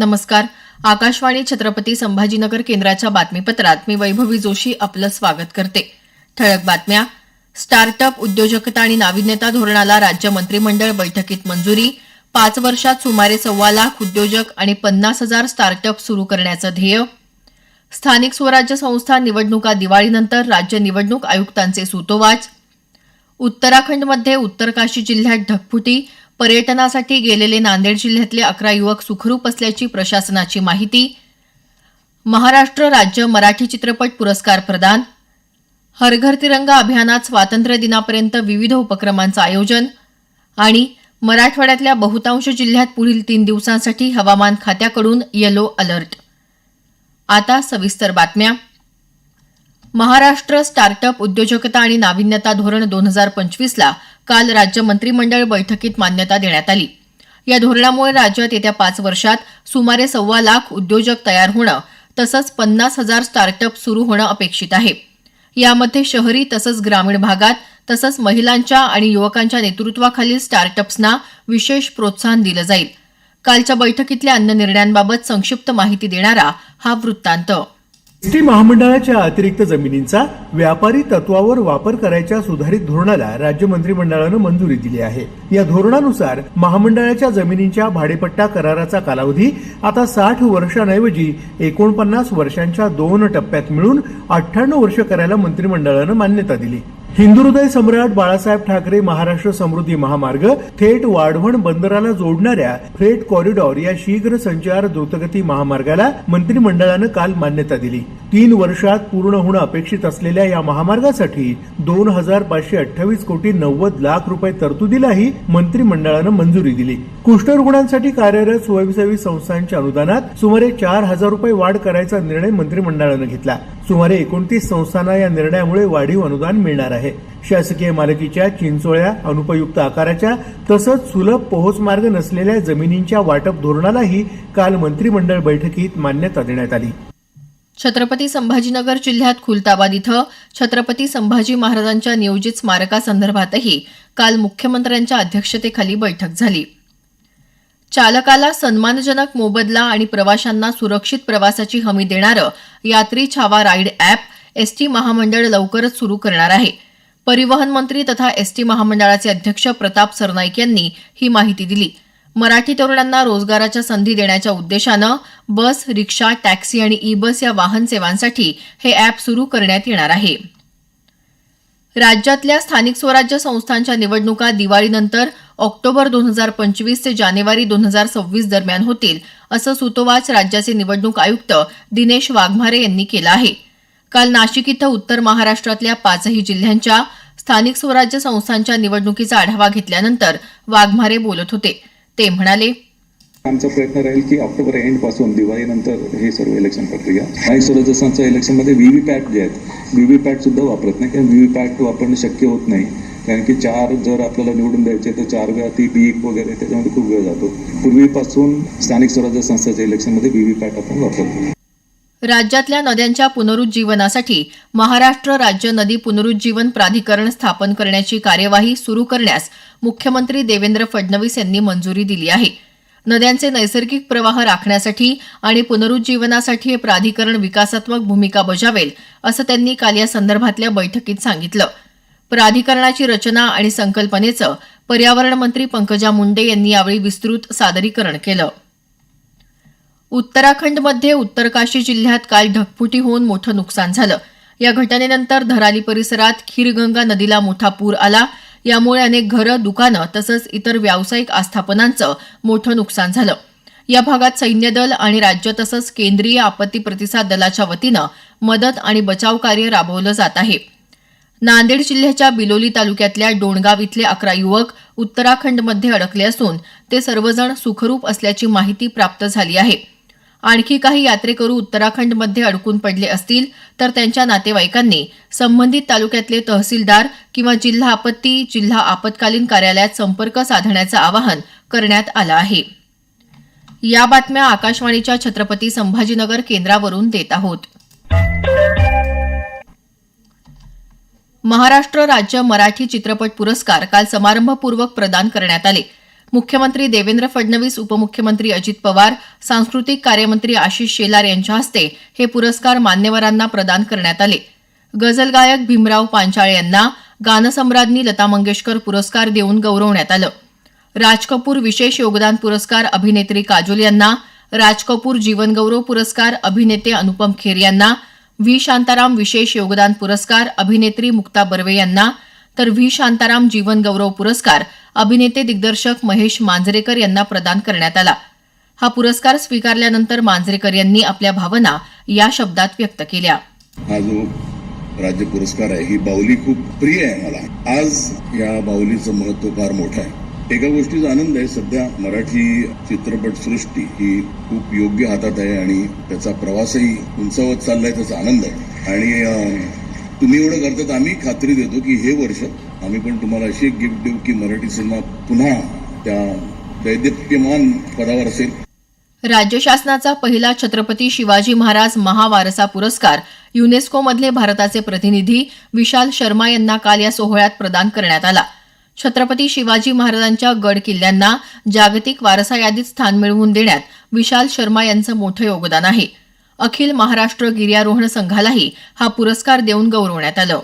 नमस्कार. आकाशवाणी छत्रपती संभाजीनगर केंद्राच्या बातमीपत्रात मी वैभवी जोशी आपलं स्वागत करते. ठळक बातम्या. स्टार्टअप उद्योजकता आणि नाविन्यता धोरणाला राज्य मंत्रिमंडळ बैठकीत मंजुरी. पाच वर्षात सुमारे सव्वा लाख उद्योजक आणि पन्नास हजार स्टार्टअप सुरू करण्याचं ध्येय. स्थानिक स्वराज्य संस्था निवडणुका दिवाळीनंतर राज्य निवडणूक आयुक्तांचे सूतोवाच. उत्तराखंडमध्ये उत्तरकाशी जिल्ह्यात ढगफुटी पर्यटनासाठी गेलेले नांदेड जिल्ह्यातले अकरा युवक सुखरूप असल्याची प्रशासनाची माहिती. महाराष्ट्र राज्य मराठी चित्रपट पुरस्कार प्रदान. हर घर तिरंगा अभियानात स्वातंत्र्य दिनापर्यंत विविध उपक्रमांचं आयोजन. आणि मराठवाड्यातल्या बहुतांश जिल्ह्यात पुढील तीन दिवसांसाठी हवामान खात्याकडून येलो अलर्ट आता सविस्तर बातम्या. महाराष्ट्र स्टार्टअप उद्योजकता आणि नाविन्यता धोरण दोन हजार पंचवीसला काल राज्य मंत्रिमंडळ बैठकीत मान्यता देण्यात आली. या धोरणामुळे राज्यात येत्या पाच वर्षात सुमारे सव्वा लाख उद्योजक तयार होणं तसंच पन्नास हजार स्टार्टअप सुरू होणं अपेक्षित आहे. यामध्ये शहरी तसंच ग्रामीण भागात तसंच महिलांच्या आणि युवकांच्या नेतृत्वाखालील स्टार्टअप्सना विशेष प्रोत्साहन दिलं जाईल. कालच्या बैठकीतल्या अन्य निर्णयांबाबत संक्षिप्त माहिती देणारा हा वृत्तांत. टी महामंडळाच्या अतिरिक्त जमिनींचा व्यापारी तत्वावर वापर करायच्या सुधारित धोरणाला राज्य मंत्रिमंडळानं मंजुरी दिली आहे. या धोरणानुसार महामंडळाच्या जमिनींच्या भाडेपट्टा कराराचा कालावधी आता साठ वर्षांऐवजी एकोणपन्नास वर्षांच्या दोन टप्प्यात मिळून अठ्ठ्याण्णव वर्ष करायला मंत्रिमंडळानं मान्यता दिली. हिंदुहृदय सम्राट बाळासाहेब ठाकरे महाराष्ट्र समृद्धी महामार्ग थेट वाढवण बंदराला जोडणाऱ्या फ्रेट कॉरिडॉर या शीघ्र संचार द्रुतगती महामार्गाला मंत्रिमंडळानं काल मान्यता दिली. तीन वर्षात पूर्ण होणं अपेक्षित असलेल्या या महामार्गासाठी दोन हजार पाचशे अठ्ठावीस कोटी नव्वद लाख रुपये तरतुदीलाही मंत्रिमंडळानं मंजुरी दिली. कुष्ठरुग्णांसाठी कार्यरत स्वयंसेवी संस्थांच्या अनुदानात सुमारे चार हजार रुपये वाढ करायचा निर्णय मंत्रिमंडळानं घेतला. सुमारे एकोणतीस संस्थांना या निर्णयामुळे वाढीव अनुदान मिळणार आहे. शासकीय मालकीच्या चिंचोळ्या अनुपयुक्त आकाराच्या तसंच सुलभ पोहोच मार्ग नसलेल्या जमिनींच्या वाटप धोरणालाही काल मंत्रिमंडळ बैठकीत मान्यता देण्यात आली. छत्रपती संभाजीनगर जिल्ह्यात खुलताबाद इथं छत्रपती संभाजी महाराजांच्या नियोजित स्मारकासंदर्भातही काल मुख्यमंत्र्यांच्या अध्यक्षतेखाली बैठक झाली. चालकाला सन्मानजनक मोबदला आणि प्रवाशांना सुरक्षित प्रवासाची हमी देणारं यात्री छावा राईड अॅप एसटी महामंडळ लवकरच सुरू करणार आहे. परिवहन मंत्री तथा एसटी महामंडळाचे अध्यक्ष प्रताप सरनाईक यांनी ही माहिती दिली. मराठी तरुणांना रोजगाराच्या संधी देण्याच्या उद्देशानं बस रिक्षा टॅक्सी आणि ई बस या वाहन सेवांसाठी हे अॅप सुरू करण्यात येणार आहे. राज्यातल्या स्थानिक स्वराज्य संस्थांच्या निवडणुका दिवाळीनंतर ऑक्टोबर दोन हजार पंचवीस ते जानेवारी दोन हजार सव्वीस दरम्यान होतील असं सुतोवाच राज्याचे निवडणूक आयुक्त दिनेश वाघमारे यांनी केलं आहे. काल नाशिक इथं उत्तर महाराष्ट्रातल्या पाचही जिल्ह्यांच्या स्थानिक स्वराज्य संस्थांच्या निवडणुकीचा आढावा घेतल्यानंतर वाघमारे बोलत होते. ते म्हणाले आमचा प्रयत्न राहील की ऑक्टोबर एंडपासून दिवाळीनंतर हे सर्व इलेक्शन प्रक्रिया काही स्वराज्य संस्था इलेक्शनमध्ये व्हीव्हीपॅट जे आहेत व्हीव्हीपॅट सुद्धा वापरत नाही. कारण व्हीव्हीपॅट वापरणं शक्य होत नाही. कारण की चार जर आपल्याला निवडून द्यायचे तर चार वेळा ती बीक वगैरे त्याच्यामध्ये खूप वेळ जातो. पूर्वीपासून स्थानिक स्वराज्य संस्थाच्या इलेक्शनमध्ये व्हीव्हीपॅट आपण वापरतो. राज्यातल्या नद्यांच्या पुनरुज्जीवनासाठी महाराष्ट्र राज्य नदी पुनरुज्जीवन प्राधिकरण स्थापन करण्याची कार्यवाही सुरू करण्यास मुख्यमंत्री देवेंद्र फडणवीस यांनी मंजुरी दिली आहे. नद्यांचे नैसर्गिक प्रवाह राखण्यासाठी आणि पुनरुज्जीवनासाठी हे प्राधिकरण विकासात्मक भूमिका बजावेल असं त्यांनी काल या संदर्भातल्या बैठकीत सांगितलं. प्राधिकरणाची रचना आणि संकल्पनेचं पर्यावरण मंत्री पंकजा मुंडे यांनी यावेळी विस्तृत सादरीकरण केलं. उत्तराखंडमध्ये उत्तरकाशी जिल्ह्यात काल ढगफुटी होऊन मोठं नुकसान झालं. या घटनेनंतर धराली परिसरात खीरगंगा नदीला मोठा पूर आला. यामुळे अनेक घरं दुकानं तसंच इतर व्यावसायिक आस्थापनांचं मोठं नुकसान झालं. या भागात सैन्यदल आणि राज्य तसंच केंद्रीय आपत्ती प्रतिसाद दलाच्या वतीनं मदत आणि बचाव कार्य राबवलं जात आहे. नांदेड जिल्ह्याच्या बिलोली तालुक्यातल्या डोणगाव इथले अकरा युवक उत्तराखंडमध्ये अडकले असून ते सर्वजण सुखरूप असल्याची माहिती प्राप्त झाली आहे. आणखी काही यात्रेकरू उत्तराखंडमध्ये अडकून पडले असतील तर त्यांच्या नातेवाईकांनी संबंधित तालुक्यातले तहसीलदार किंवा जिल्हा आपत्ती जिल्हा आपत्कालीन कार्यालयात संपर्क साधण्याचं आवाहन करण्यात आलं आहे. या बातम्या आकाशवाणीच्या छत्रपती संभाजीनगर केंद्रावरून देत आहोत. महाराष्ट्र राज्य मराठी चित्रपट पुरस्कार काल समारंभपूर्वक प्रदान करण्यात आले. मुख्यमंत्री देवेंद्र फडणवीस उपमुख्यमंत्री अजित पवार सांस्कृतिक कार्यमंत्री आशिष शेलार यांच्या हस्ते हे पुरस्कार मान्यवरांना प्रदान करण्यात आले. गझल गायक भीमराव पांचाळे यांना गानसम्राज्ञी लता मंगेशकर पुरस्कार देऊन गौरवण्यात आलं. राज कपूर विशेष योगदान पुरस्कार अभिनेत्री काजोल यांना राज कपूर जीवनगौरव पुरस्कार अभिनेते अनुपम खेर यांना व्ही शांताराम विशेष योगदान पुरस्कार अभिनेत्री मुक्ता बर्वे यांना तर व्ही. शांताराम जीवन गौरव पुरस्कार अभिनेते दिग्दर्शक महेश मांजरेकर यांना प्रदान करण्यात आला. हा पुरस्कार स्वीकारल्यानंतर मांजरेकर यांनी आपल्या भावना या शब्दात व्यक्त केल्या. हा जो राज्य पुरस्कार आहे ही बाहुली खूप प्रिय आहे मला. आज या बाहुलीचं महत्त्व फार मोठं आहे. एका गोष्टीचा आनंद आहे सध्या मराठी चित्रपटसृष्टी ही खूप योग्य हातात आहे आणि त्याचा प्रवासही उंचावत चाललाय त्याचा आनंद आहे. आणि तुम्ही एवढं करतात आम्ही खात्री देतो की हे वर्ष आम्ही पण तुम्हाला अशी एक गिफ्ट देऊ की मराठी सिनेमा पुन्हा त्या दैदिप्यमान पदावर असेल. राज्य शासनाचा पहिला छत्रपती शिवाजी महाराज महावारसा पुरस्कार युनेस्कोमधले भारताचे प्रतिनिधी विशाल शर्मा यांना काल या सोहळ्यात प्रदान करण्यात आला. छत्रपती शिवाजी महाराजांच्या गड किल्ल्यांना जागतिक वारसा यादीत स्थान मिळवून देण्यात विशाल शर्मा यांचं मोठं योगदान आहे. अखिल महाराष्ट्र गिर्यारोहण संघालाही हा पुरस्कार देऊन गौरवण्यात आलं.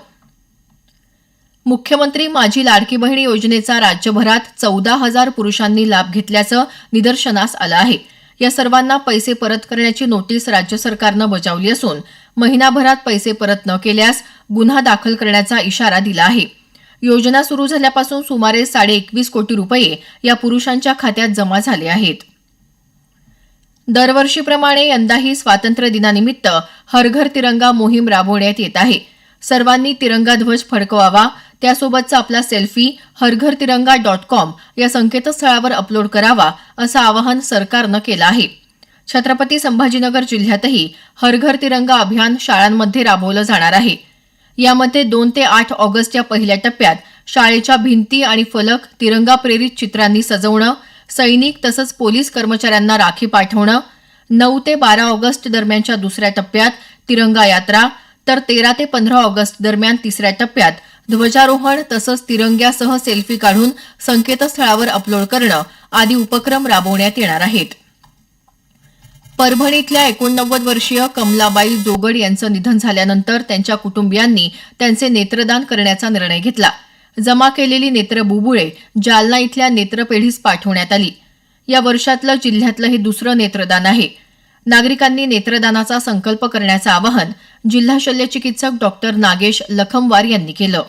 मुख्यमंत्री माझी लाडकी बहिणी योजनेचा राज्यभरात चौदा हजार पुरुषांनी लाभ घेतल्याचं निदर्शनास आलं आहे. या सर्वांना पैसे परत करण्याची नोटीस राज्य सरकारनं बजावली असून महिनाभरात पैसे परत न केल्यास गुन्हा दाखल करण्याचा इशारा दिला आहे. योजना सुरू झाल्यापासून सुमारे साडे एकवीस कोटी रुपये या पुरुषांच्या खात्यात जमा झाले आहेत. दरवर्षीप्रमाणे यंदाही स्वातंत्र्य दिनानिमित्त हर घर तिरंगा मोहीम राबवण्यात येत आहे. सर्वांनी तिरंगा ध्वज फडकवावा. त्यासोबतचा आपला सेल्फी हरघर तिरंगा डॉट कॉम या संकेतस्थळावर अपलोड करावा असं आवाहन सरकारनं केलं आहे. छत्रपती संभाजीनगर जिल्ह्यातही हरघर तिरंगा अभियान शाळांमध्ये राबवलं जाणार आहे. यामध्ये दोन ते आठ ऑगस्ट या पहिल्या टप्प्यात शाळेच्या भिंती आणि फलक तिरंगा प्रेरित चित्रांनी सजवणं सैनिक तसंच पोलीस कर्मचाऱ्यांना राखी पाठवणं नऊ ते बारा ऑगस्ट दरम्यानच्या दुसऱ्या टप्प्यात तिरंगा यात्रा तर तेरा ते पंधरा ऑगस्ट दरम्यान तिसऱ्या टप्प्यात ध्वजारोहण तसंच तिरंग्यासह सेल्फी काढून संकेतस्थळावर अपलोड करणं आदी उपक्रम राबवण्यात येणार आहेत. परभणीतल्या एकोणनव्वद वर्षीय कमलाबाई जोगड यांचं निधन झाल्यानंतर त्यांच्या कुटुंबियांनी त्यांचे नेत्रदान करण्याचा निर्णय घेतला. जमा केलेली नेत्र बुबुळे जालना इथल्या नेत्रपेढीस पाठवण्यात आली. या वर्षातलं जिल्ह्यातलं हे दुसरं नेत्रदान आहे. नागरिकांनी नेत्रदानाचा संकल्प करण्याचं आवाहन जिल्हा शल्यचिकित्सक डॉक्टर नागेश लखमवार यांनी केलं.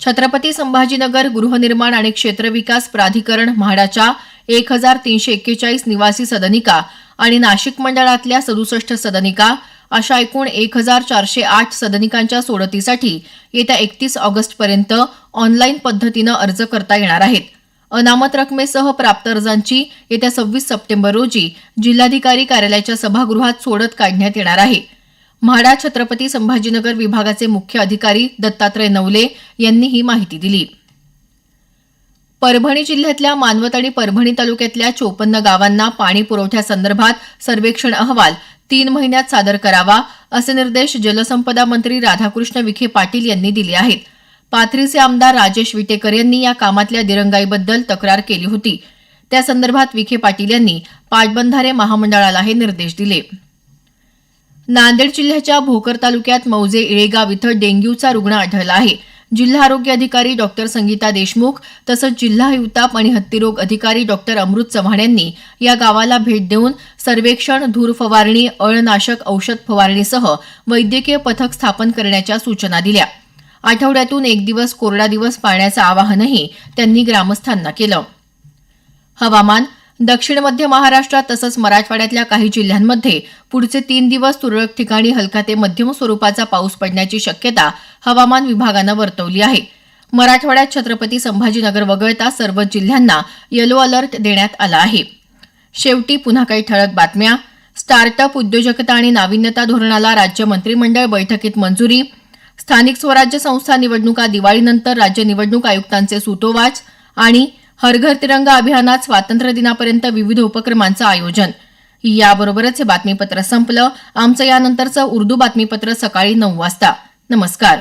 छत्रपती संभाजीनगर गृहनिर्माण आणि क्षेत्रविकास प्राधिकरण म्हाडाच्या एक हजार तीनशे एक्केचाळीस निवासी सदनिका आणि नाशिक मंडळातल्या सदुसष्ट सदनिका अशा एकूण एक हजार चारशे आठ सदनिकांच्या सोडतीसाठी येत्या एकतीस ऑगस्टपर्यंत ऑनलाईन पद्धतीनं अर्ज करता येणार आहेत. अनामत रकमेसह प्राप्त अर्जांची येत्या सव्वीस सप्टेंबर रोजी जिल्हाधिकारी कार्यालयाच्या सभागृहात सोडत काढण्यात येणार आहे. म्हाडा छत्रपती संभाजीनगर विभागाचे मुख्य अधिकारी दत्तात्रय नवले यांनी ही माहिती दिली. परभणी जिल्ह्यातल्या मानवत आणि परभणी तालुक्यातल्या चोपन्न गावांना पाणी पुरवठ्यासंदर्भात सर्वेक्षण अहवाल तीन महिन्यात सादर करावा असे निर्देश जलसंपदा मंत्री राधाकृष्ण विखे पाटील यांनी दिले आहेत. पाथरीचे आमदार राजेश विटेकर यांनी या कामातल्या दिरंगाईबद्दल तक्रार केली होती. त्या संदर्भात विखे पाटील यांनी पाटबंधारे महामंडळाला हे निर्देश दिले. नांदेड जिल्ह्याच्या भोकर तालुक्यात मौजे इळेगाव इथं डेंग्यूचा रुग्ण आढळला आहे. जिल्हा आरोग्य अधिकारी डॉक्टर संगीता देशमुख तसंच जिल्हा हिवताप आणि हत्तीरोग अधिकारी डॉक्टर अमृत चव्हाण यांनी या गावाला भेट देऊन सर्वेक्षण धूर फवारणी अळनाशक औषध फवारणीसह वैद्यकीय पथक स्थापन करण्याच्या सूचना दिल्या. आठवड्यातून एक दिवस कोरडा दिवस पाळण्याचं आवाहनही त्यांनी ग्रामस्थांना केलं. हवामान दक्षिण मध्य महाराष्ट्रात तसंच मराठवाड्यातल्या काही जिल्ह्यांमध्ये पुढचे तीन दिवस तुरळक ठिकाणी हलका ते मध्यम स्वरूपाचा पाऊस पडण्याची शक्यता हवामान विभागानं वर्तवली आहे. मराठवाड्यात छत्रपती संभाजीनगर वगळता सर्वच जिल्ह्यांना येलो अलर्ट देण्यात आला आहे. शेवटी पुन्हा काही ठळक बातम्या. स्टार्टअप उद्योजकता आणि नाविन्यता धोरणाला राज्य मंत्रिमंडळ बैठकीत मंजुरी. स्थानिक स्वराज्य संस्था निवडणुका दिवाळीनंतर राज्य निवडणूक आयुक्तांचे सुतोवाच आणि हर घर तिरंगा अभियानात स्वातंत्र्य दिनापर्यंत विविध उपक्रमांचं आयोजन. याबरोबरच हे बातमीपत्र संपलं. आमचं यानंतरचं उर्दू बातमीपत्र सकाळी नऊ वाजता. नमस्कार.